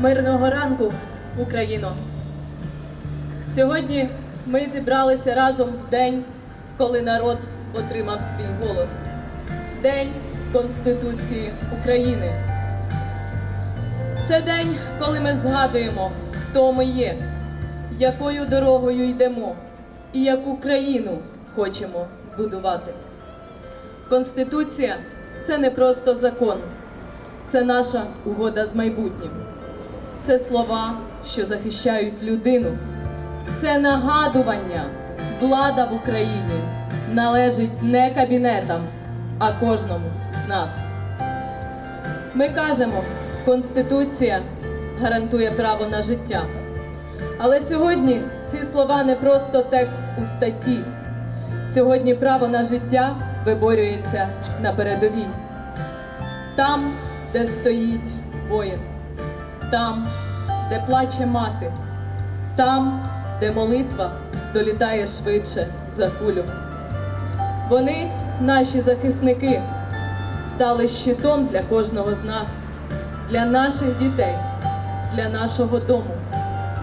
Мирного ранку, Україно! Сьогодні ми зібралися разом в день, коли народ отримав свій голос. День Конституції України. Це день, коли ми згадуємо, хто ми є, якою дорогою йдемо і яку країну хочемо збудувати. Конституція це не просто закон, це наша угода з майбутнім. Це слова, що захищають людину. Це нагадування. Влада в Україні належить не кабінетам, а кожному з нас. Ми кажемо, Конституція гарантує право на життя. Але сьогодні ці слова не просто текст у статті. Сьогодні право на життя виборюється на передовій. Там, де стоїть воїн, там, де плаче мати, там, де молитва долітає швидше за кулю. Вони, наші захисники, стали щитом для кожного з нас, для наших дітей, для нашого дому,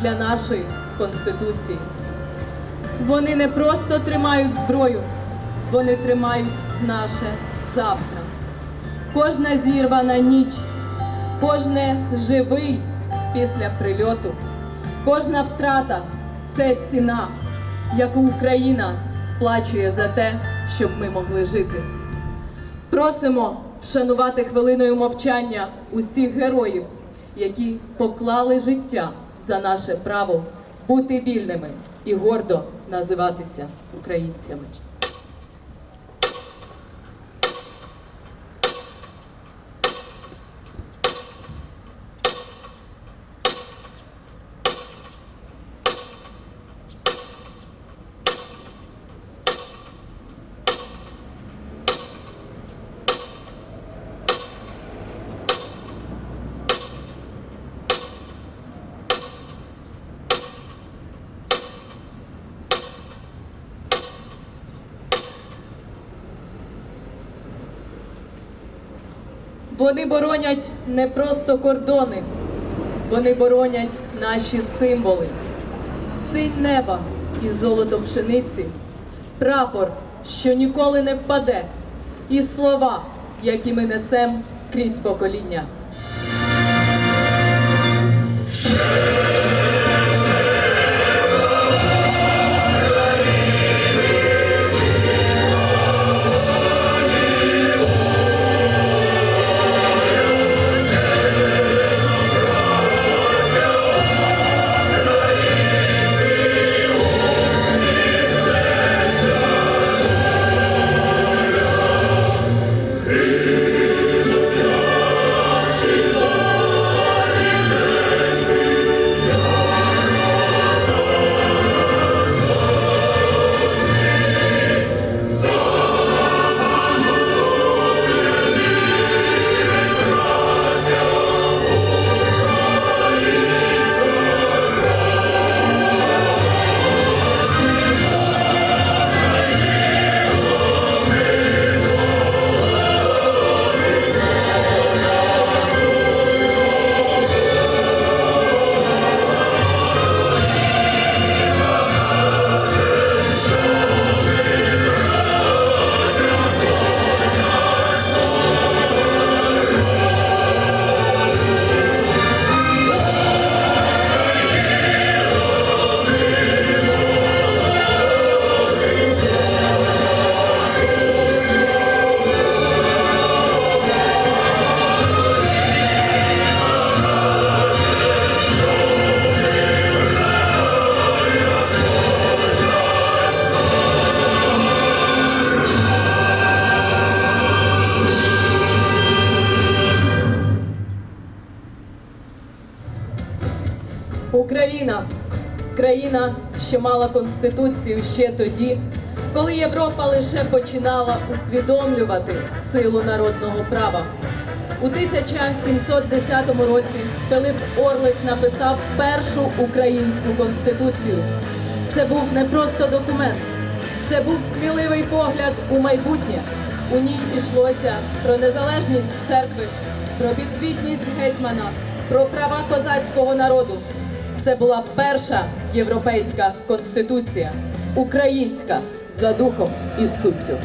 для нашої конституції. Вони не просто тримають зброю, вони тримають наше завтра. Кожна зірвана ніч, кожне живий після прильоту, кожна втрата це ціна, яку Україна сплачує за те, щоб ми могли жити. Просимо вшанувати хвилиною мовчання усіх героїв, які поклали життя за наше право бути вільними і гордо називатися українцями. Вони боронять не просто кордони, вони боронять наші символи. Синь неба і золото пшениці, прапор, що ніколи не впаде, і слова, які ми несемо крізь покоління. Україна країна, що мала конституцію ще тоді, коли Європа лише починала усвідомлювати силу народного права. У 1710 році Пилип Орлик написав першу українську конституцію. Це був не просто документ, це був сміливий погляд у майбутнє. У ній йшлося про незалежність церкви, про підзвітність гетьмана, про права козацького народу. Це була перша європейська конституція, українська за духом і суттю.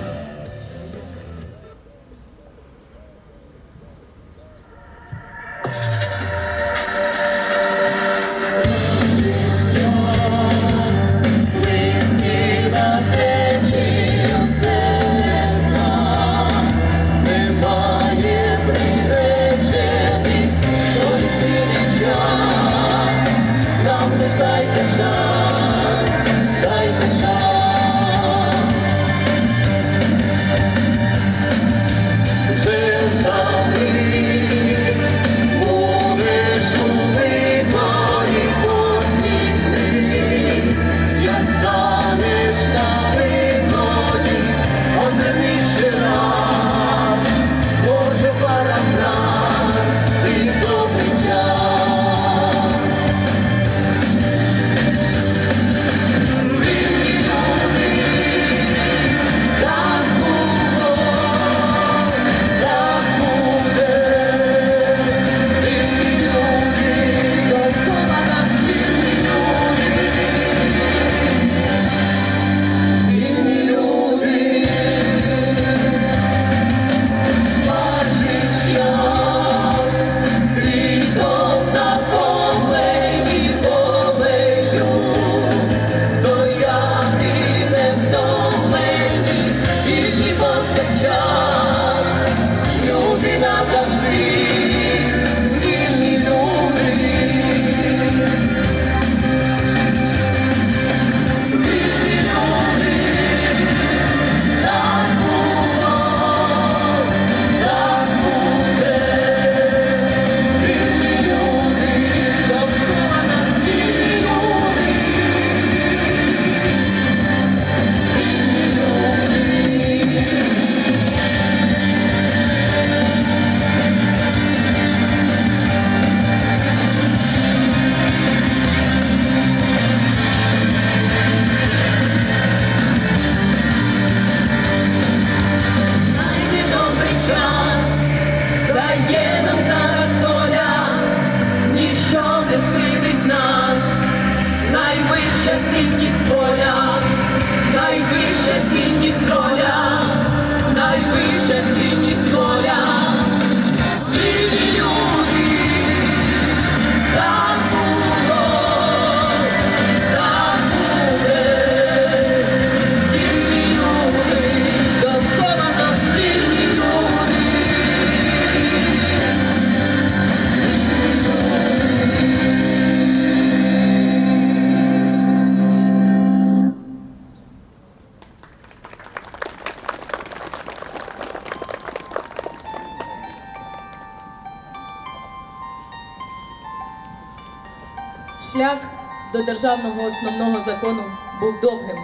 Державного основного закону був довгим,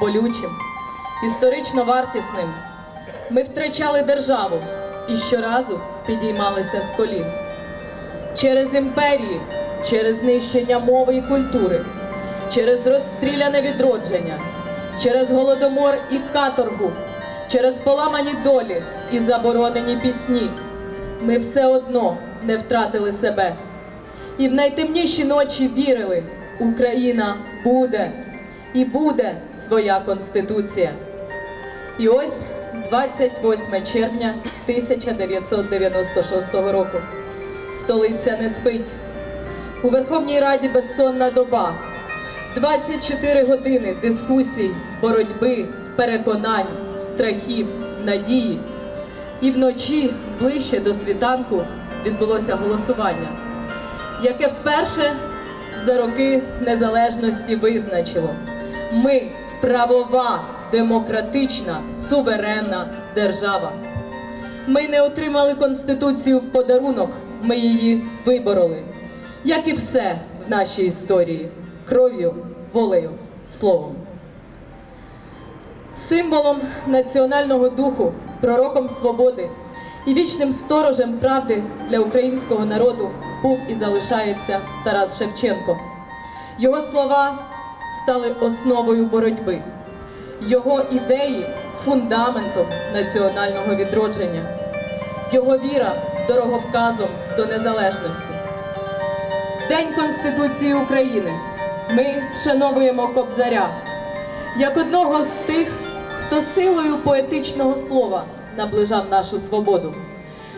болючим, історично вартісним. Ми втрачали державу і щоразу підіймалися з колін. Через імперії, через знищення мови і культури, через розстріляне відродження, через голодомор і каторгу, через поламані долі і заборонені пісні. Ми все одно не втратили себе. І в найтемніші ночі вірили, Україна буде і буде своя конституція. І ось 28 червня 1996 року. Столиця не спить. У Верховній Раді безсонна доба. 24 години дискусій, боротьби, переконань, страхів, надії. І вночі, ближче до світанку, відбулося голосування, яке вперше за роки незалежності визначило: ми правова, демократична, суверенна держава. Ми не отримали конституцію в подарунок, ми її вибороли, як і все в нашій історії кров'ю, волею, словом. Символом національного духу, пророком свободи і вічним сторожем правди для українського народу був і залишається Тарас Шевченко. Його слова стали основою боротьби, його ідеї фундаментом національного відродження, його віра дороговказом до незалежності. День Конституції України ми вшановуємо Кобзаря як одного з тих, хто силою поетичного слова наближав нашу свободу.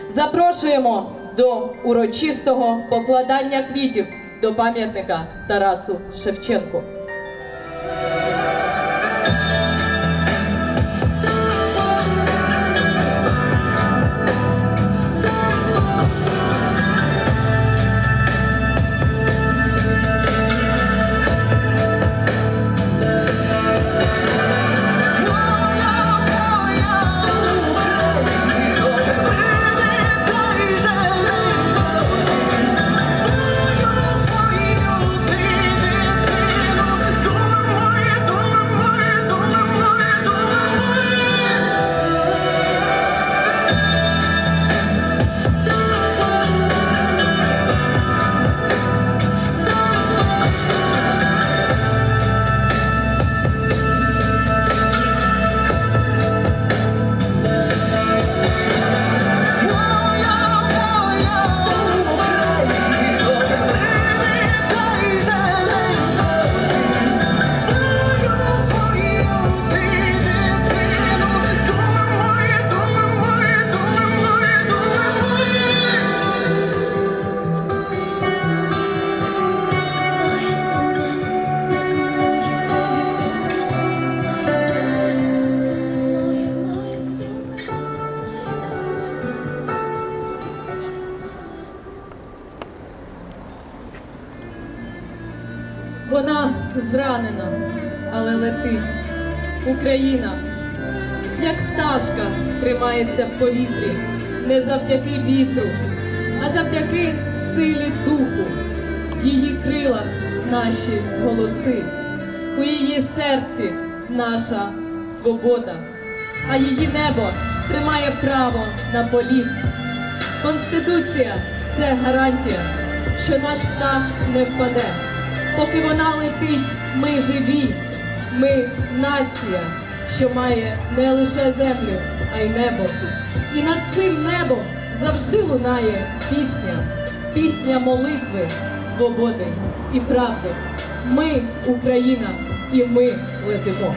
Запрошуємо до урочистого покладання квітів до пам'ятника Тарасу Шевченку. Але летить. Україна, як пташка, тримається в повітрі не завдяки вітру, а завдяки силі духу. В її крилах наші голоси, у її серці наша свобода, а її небо тримає право на політ. Конституція це гарантія, що наш птах не впаде. Поки вона летить, ми живі. Ми нація, що має не лише землю, а й небо. І над цим небом завжди лунає пісня, пісня молитви, свободи і правди. Ми Україна, і ми летимо.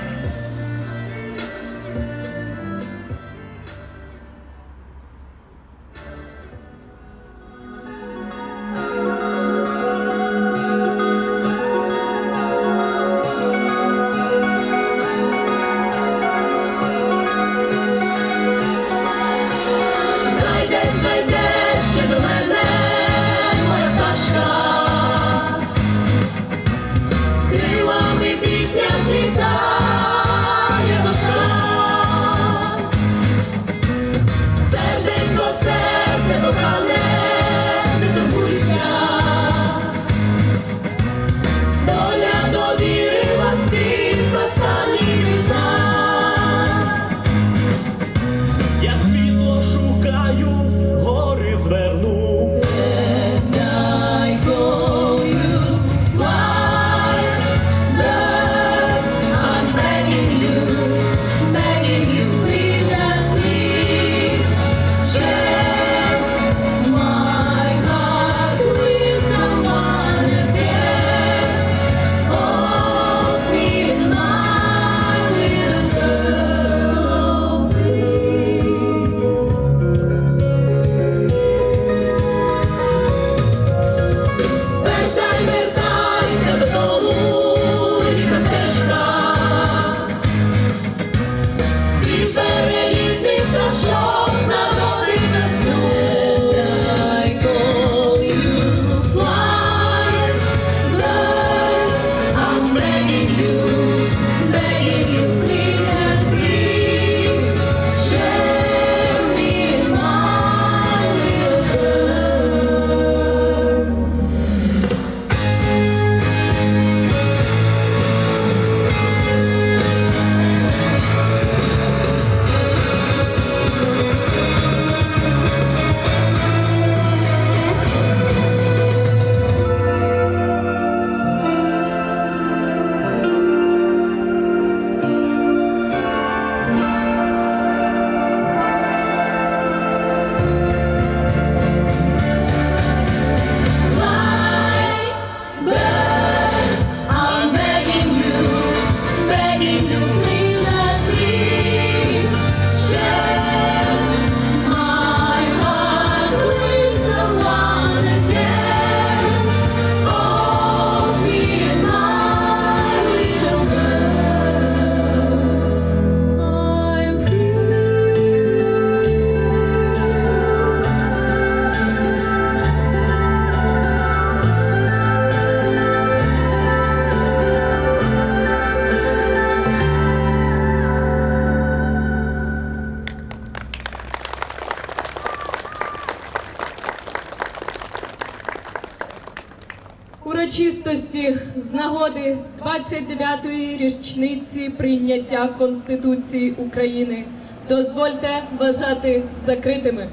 Нагоди 29-ї річниці прийняття Конституції України дозвольте вважати закритими.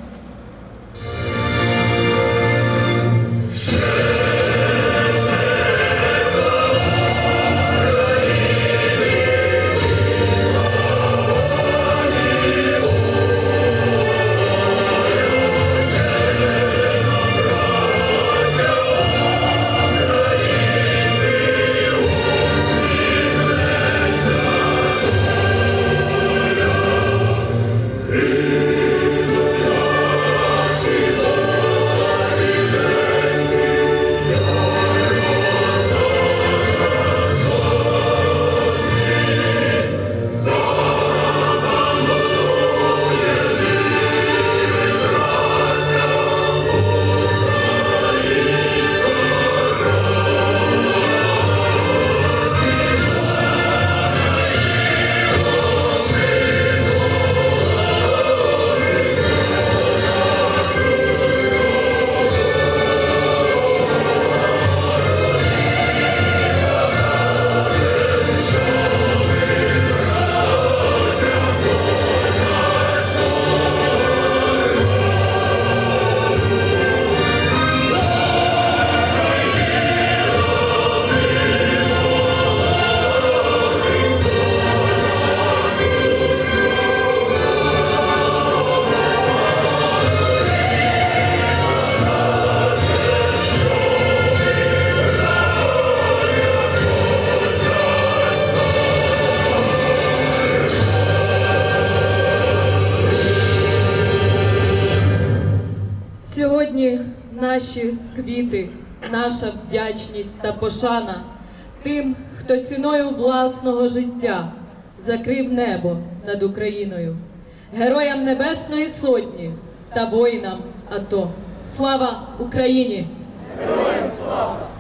Наші квіти, наша вдячність та пошана тим, хто ціною власного життя закрив небо над Україною, героям Небесної Сотні та воїнам АТО. Слава Україні! Героям слава!